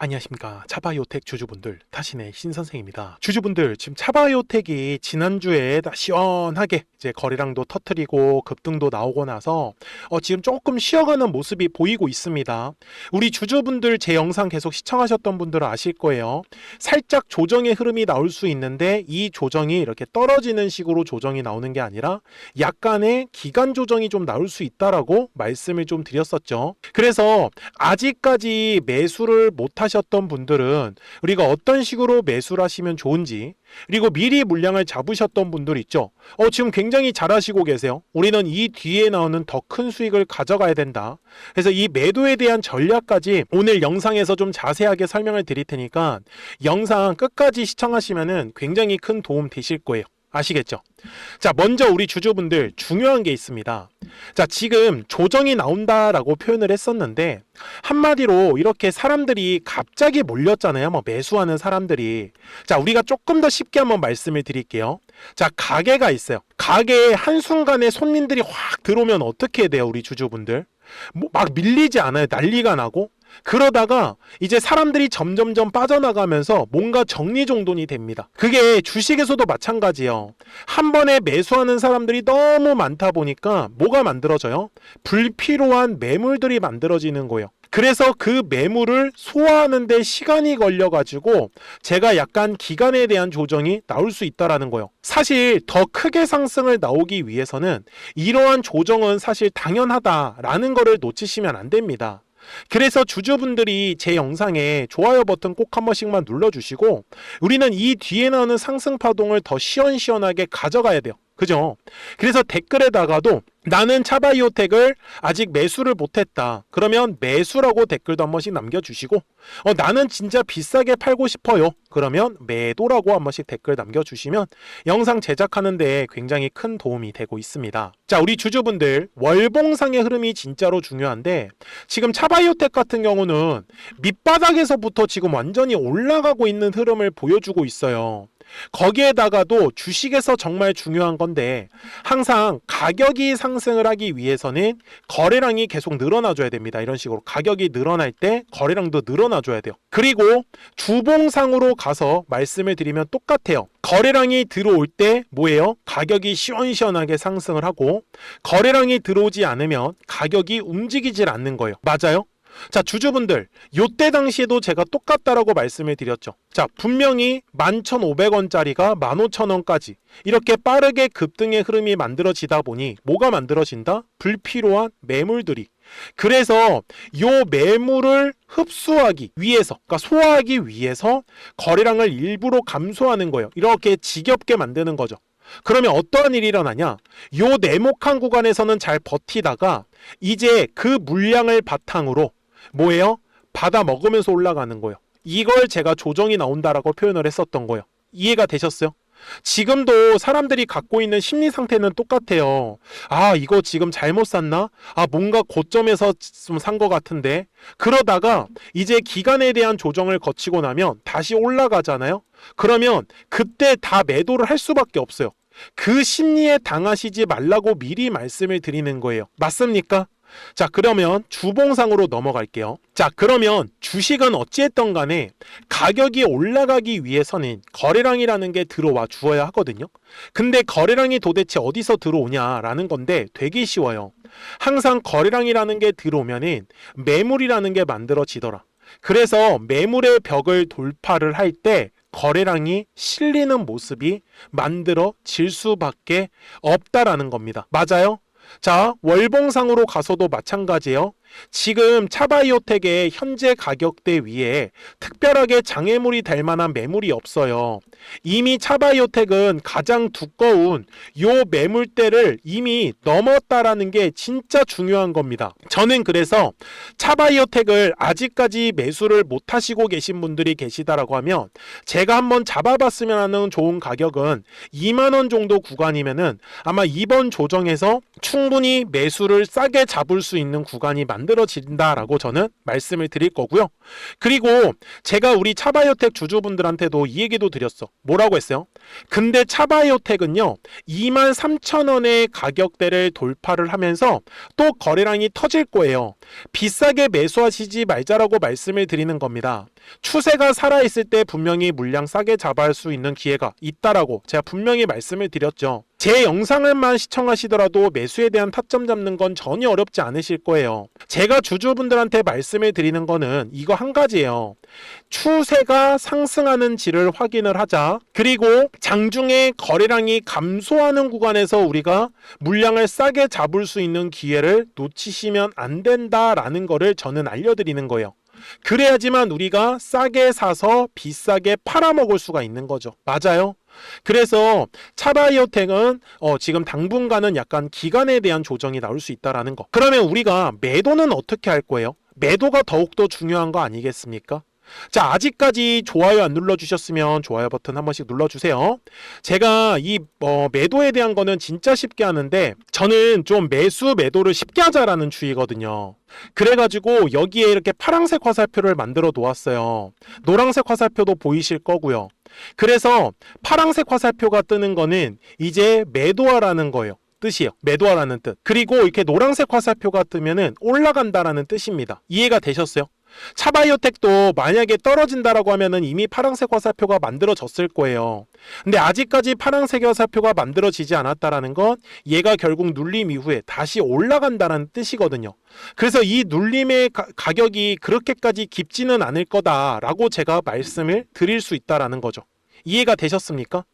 안녕하십니까. 차바이오텍 주주분들 다시네 신선생입니다. 주주분들 지금 차바이오텍이 지난주에 다 시원하게 이제 거래량도 터트리고 급등도 나오고 나서 어, 지금 조금 쉬어가는 모습이 보이고 있습니다. 우리 주주분들 제 영상 계속 시청하셨던 분들은 아실 거예요. 살짝 조정의 흐름이 나올 수 있는데 이 조정이 이렇게 떨어지는 식으로 조정이 나오는 게 아니라 약간의 기간 조정이 좀 나올 수 있다라고 말씀을 좀 드렸었죠. 그래서 아직까지 매수를 못하 셨던 분들은 우리가 어떤 식으로 매수를 하시면 좋은지 그리고 미리 물량을 잡으셨던 분들 있죠. 어, 지금 굉장히 잘하시고 계세요. 우리는 이 뒤에 나오는 더 큰 수익을 가져가야 된다. 그래서 이 매도에 대한 전략까지 오늘 영상에서 좀 자세하게 설명을 드릴 테니까 영상 끝까지 시청하시면은 굉장히 큰 도움 되실 거예요. 아시겠죠? 자, 먼저 우리 주주분들 중요한 게 있습니다. 자, 지금 조정이 나온다라고 표현을 했었는데 한마디로 이렇게 사람들이 갑자기 몰렸잖아요. 뭐 매수하는 사람들이. 자, 우리가 조금 더 쉽게 한번 말씀을 드릴게요. 자, 가게가 있어요. 가게에 한순간에 손님들이 확 들어오면 어떻게 돼요, 우리 주주분들? 뭐 막 밀리지 않아요. 난리가 나고. 그러다가 이제 사람들이 점점점 빠져나가면서 뭔가 정리정돈이 됩니다. 그게 주식에서도 마찬가지예요. 한 번에 매수하는 사람들이 너무 많다 보니까 뭐가 만들어져요? 불필요한 매물들이 만들어지는 거예요. 그래서 그 매물을 소화하는데 시간이 걸려가지고 제가 약간 기간에 대한 조정이 나올 수 있다라는 거예요. 사실 더 크게 상승을 나오기 위해서는 이러한 조정은 사실 당연하다라는 거를 놓치시면 안 됩니다. 그래서 주주분들이 제 영상에 좋아요 버튼 꼭 한 번씩만 눌러주시고 우리는 이 뒤에 나오는 상승 파동을 더 시원시원하게 가져가야 돼요. 그죠? 그래서 댓글에다가도 나는 차바이오텍을 아직 매수를 못했다. 그러면 매수라고 댓글도 한 번씩 남겨주시고, 어, 나는 진짜 비싸게 팔고 싶어요. 그러면 매도라고 한 번씩 댓글 남겨주시면 영상 제작하는 데 굉장히 큰 도움이 되고 있습니다. 자, 우리 주주분들, 월봉상의 흐름이 진짜로 중요한데, 지금 차바이오텍 같은 경우는 밑바닥에서부터 지금 완전히 올라가고 있는 흐름을 보여주고 있어요. 거기에다가도 주식에서 정말 중요한 건데 항상 가격이 상승을 하기 위해서는 거래량이 계속 늘어나줘야 됩니다. 이런 식으로 가격이 늘어날 때 거래량도 늘어나줘야 돼요. 그리고 주봉상으로 가서 말씀을 드리면 똑같아요. 거래량이 들어올 때 뭐예요? 가격이 시원시원하게 상승을 하고 거래량이 들어오지 않으면 가격이 움직이질 않는 거예요. 맞아요? 자, 주주분들, 요때 당시에도 제가 똑같다라고 말씀을 드렸죠. 자, 분명히 11,500원짜리가 15,000원까지 이렇게 빠르게 급등의 흐름이 만들어지다 보니 뭐가 만들어진다? 불필요한 매물들이. 그래서 요 매물을 흡수하기 위해서, 그러니까 소화하기 위해서 거래량을 일부러 감소하는 거예요. 이렇게 지겹게 만드는 거죠. 그러면 어떠한 일이 일어나냐? 요 네모칸 구간에서는 잘 버티다가 이제 그 물량을 바탕으로 뭐예요? 받아 먹으면서 올라가는 거예요. 이걸 제가 조정이 나온다라고 표현을 했었던 거예요. 이해가 되셨어요? 지금도 사람들이 갖고 있는 심리 상태는 똑같아요. 아, 이거 지금 잘못 샀나? 아, 뭔가 고점에서 좀 산 것 같은데. 그러다가 이제 기간에 대한 조정을 거치고 나면 다시 올라가잖아요? 그러면 그때 다 매도를 할 수밖에 없어요. 그 심리에 당하시지 말라고 미리 말씀을 드리는 거예요. 맞습니까? 자, 그러면 주봉상으로 넘어갈게요. 자, 그러면 주식은 어찌했던 간에 가격이 올라가기 위해서는 거래량이라는 게 들어와 주어야 하거든요. 근데 거래량이 도대체 어디서 들어오냐라는 건데 되게 쉬워요. 항상 거래량이라는 게 들어오면은 매물이라는 게 만들어지더라. 그래서 매물의 벽을 돌파를 할 때 거래량이 실리는 모습이 만들어질 수밖에 없다라는 겁니다. 맞아요? 자, 월봉상으로 가서도 마찬가지예요. 지금 차바이오텍의 현재 가격대 위에 특별하게 장애물이 될 만한 매물이 없어요. 이미 차바이오텍은 가장 두꺼운 요 매물대를 이미 넘었다라는 게 진짜 중요한 겁니다. 저는 그래서 차바이오텍을 아직까지 매수를 못 하시고 계신 분들이 계시다라고 하면 제가 한번 잡아봤으면 하는 좋은 가격은 2만 원 정도 구간이면은 아마 이번 조정에서 충분히 매수를 싸게 잡을 수 있는 구간이 만들어진다라고 저는 말씀을 드릴 거고요. 그리고 제가 우리 차바이오텍 주주분들한테도 이 얘기도 드렸어. 뭐라고 했어요? 근데 차바이오텍은요, 2만 3천 원의 가격대를 돌파를 하면서 또 거래량이 터질 거예요. 비싸게 매수하시지 말자라고 말씀을 드리는 겁니다. 추세가 살아있을 때 분명히 물량 싸게 잡아할 수 있는 기회가 있다라고 제가 분명히 말씀을 드렸죠. 제 영상을만 시청하시더라도 매수에 대한 타점 잡는 건 전혀 어렵지 않으실 거예요. 제가 주주분들한테 말씀을 드리는 거는 이거 한 가지예요. 추세가 상승하는지를 확인을 하자. 그리고 장중에 거래량이 감소하는 구간에서 우리가 물량을 싸게 잡을 수 있는 기회를 놓치시면 안 된다라는 거를 저는 알려드리는 거예요. 그래야지만 우리가 싸게 사서 비싸게 팔아먹을 수가 있는 거죠. 맞아요. 그래서 차바이오텍은 어, 지금 당분간은 약간 기간에 대한 조정이 나올 수 있다라는 거. 그러면 우리가 매도는 어떻게 할 거예요? 매도가 더욱더 중요한 거 아니겠습니까? 자, 아직까지 좋아요 안 눌러주셨으면 좋아요 버튼 한 번씩 눌러주세요. 제가 이 어, 매도에 대한 거는 진짜 쉽게 하는데 저는 좀 매수 매도를 쉽게 하자라는 주의거든요. 그래가지고 여기에 이렇게 파란색 화살표를 만들어 놓았어요. 노란색 화살표도 보이실 거고요. 그래서 파란색 화살표가 뜨는 거는 이제 매도하라는 거예요. 뜻이에요. 매도하라는 뜻. 그리고 이렇게 노란색 화살표가 뜨면은 올라간다라는 뜻입니다. 이해가 되셨어요? 차바이오텍도 만약에 떨어진다라고 하면은 이미 파란색 화살표가 만들어졌을 거예요. 근데 아직까지 파란색 화살표가 만들어지지 않았다라는 건 얘가 결국 눌림 이후에 다시 올라간다는 뜻이거든요. 그래서 이 눌림의 가, 가격이 그렇게까지 깊지는 않을 거다라고 제가 말씀을 드릴 수 있다라는 거죠. 이해가 되셨습니까?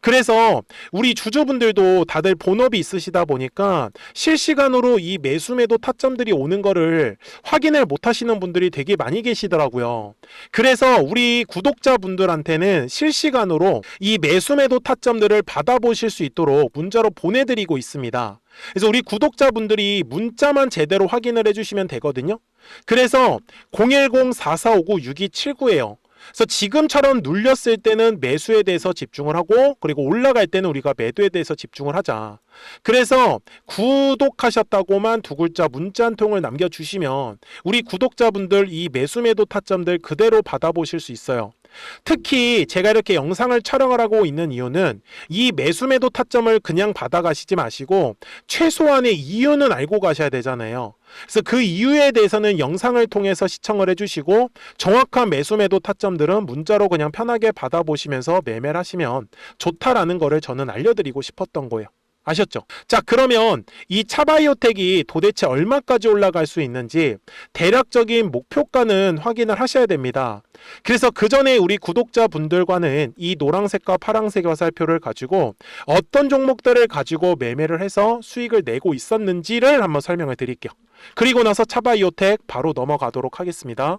그래서 우리 주주분들도 다들 본업이 있으시다 보니까 실시간으로 이 매수 매도 타점들이 오는 거를 확인을 못 하시는 분들이 되게 많이 계시더라고요. 그래서 우리 구독자분들한테는 실시간으로 이 매수 매도 타점들을 받아보실 수 있도록 문자로 보내드리고 있습니다. 그래서 우리 구독자분들이 문자만 제대로 확인을 해주시면 되거든요. 그래서 010-4459-6279예요. 그래서 지금처럼 눌렸을 때는 매수에 대해서 집중을 하고 그리고 올라갈 때는 우리가 매도에 대해서 집중을 하자. 그래서 구독하셨다고만 두 글자 문자 한 통을 남겨주시면 우리 구독자분들 이 매수 매도 타점들 그대로 받아보실 수 있어요. 특히 제가 이렇게 영상을 촬영을 하고 있는 이유는 이 매수 매도 타점을 그냥 받아가시지 마시고 최소한의 이유는 알고 가셔야 되잖아요. 그래서 그 이유에 대해서는 영상을 통해서 시청을 해주시고 정확한 매수 매도 타점들은 문자로 그냥 편하게 받아보시면서 매매를 하시면 좋다라는 거를 저는 알려드리고 싶었던 거예요. 아셨죠? 자, 그러면 이 차바이오텍이 도대체 얼마까지 올라갈 수 있는지 대략적인 목표가는 확인을 하셔야 됩니다. 그래서 그 전에 우리 구독자분들과는 이 노란색과 파란색 화살표를 가지고 어떤 종목들을 가지고 매매를 해서 수익을 내고 있었는지를 한번 설명을 드릴게요. 그리고 나서 차바이오텍 바로 넘어가도록 하겠습니다.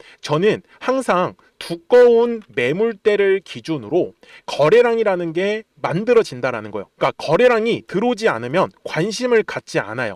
저는 항상 두꺼운 매물대를 기준으로 거래량이라는 게 만들어진다라는 거예요. 그러니까 거래량이 들어오지 않으면 관심을 갖지 않아요.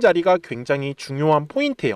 자리가 굉장히 중요한 포인트예요.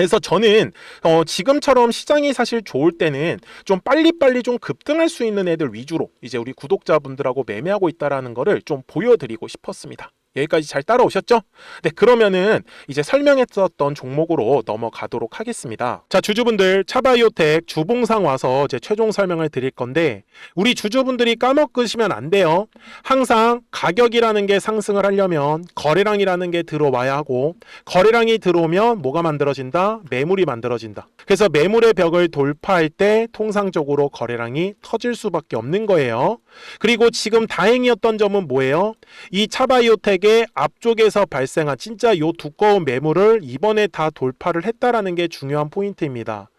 그래서 저는 어, 지금처럼 시장이 사실 좋을 때는 좀 빨리빨리 좀 급등할 수 있는 애들 위주로 이제 우리 구독자분들하고 매매하고 있다라는 거를 좀 보여드리고 싶었습니다. 여기까지 잘 따라오셨죠? 네, 그러면은 이제 설명했었던 종목으로 넘어가도록 하겠습니다. 자, 주주분들 차바이오텍 주봉상 와서 이제 최종 설명을 드릴 건데 우리 주주분들이 까먹으시면 안 돼요. 항상 가격이라는 게 상승을 하려면 거래량이라는 게 들어와야 하고 거래량이 들어오면 뭐가 만들어진다? 매물이 만들어진다. 그래서 매물의 벽을 돌파할 때 통상적으로 거래량이 터질 수밖에 없는 거예요. 그리고 지금 다행이었던 점은 뭐예요? 이 차바이오텍 의 앞쪽에서 발생한 진짜 요 두꺼운 매물을 이번에 다 돌파를 했다라는 게 중요한 포인트입니다.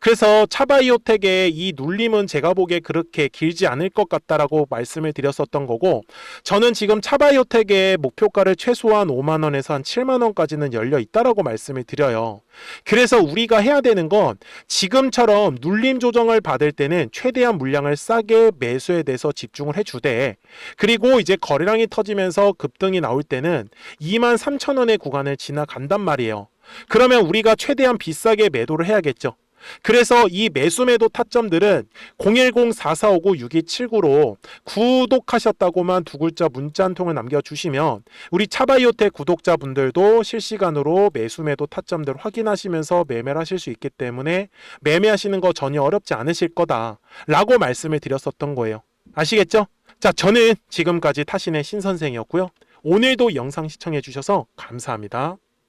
그래서 차바이오텍의 이 눌림은 제가 보기에 그렇게 길지 않을 것 같다라고 말씀을 드렸었던 거고 저는 지금 차바이오텍의 목표가를 최소한 5만 원에서 한 7만 원까지는 열려 있다라고 말씀을 드려요. 그래서 우리가 해야 되는 건 지금처럼 눌림 조정을 받을 때는 최대한 물량을 싸게 매수에 대해서 집중을 해주되 그리고 이제 거래량이 터지면서 급등이 나올 때는 2만 3천 원의 구간을 지나간단 말이에요. 그러면 우리가 최대한 비싸게 매도를 해야겠죠. 그래서 이 매수 매도 타점들은 010-4459-6279로 구독하셨다고만 두 글자 문자 한 통을 남겨주시면 우리 차바이오텍 구독자분들도 실시간으로 매수 매도 타점들 확인하시면서 매매를 하실 수 있기 때문에 매매하시는 거 전혀 어렵지 않으실 거다 라고 말씀을 드렸었던 거예요. 아시겠죠? 자, 저는 지금까지 타신의 신 선생이었고요. 오늘도 영상 시청해 주셔서 감사합니다.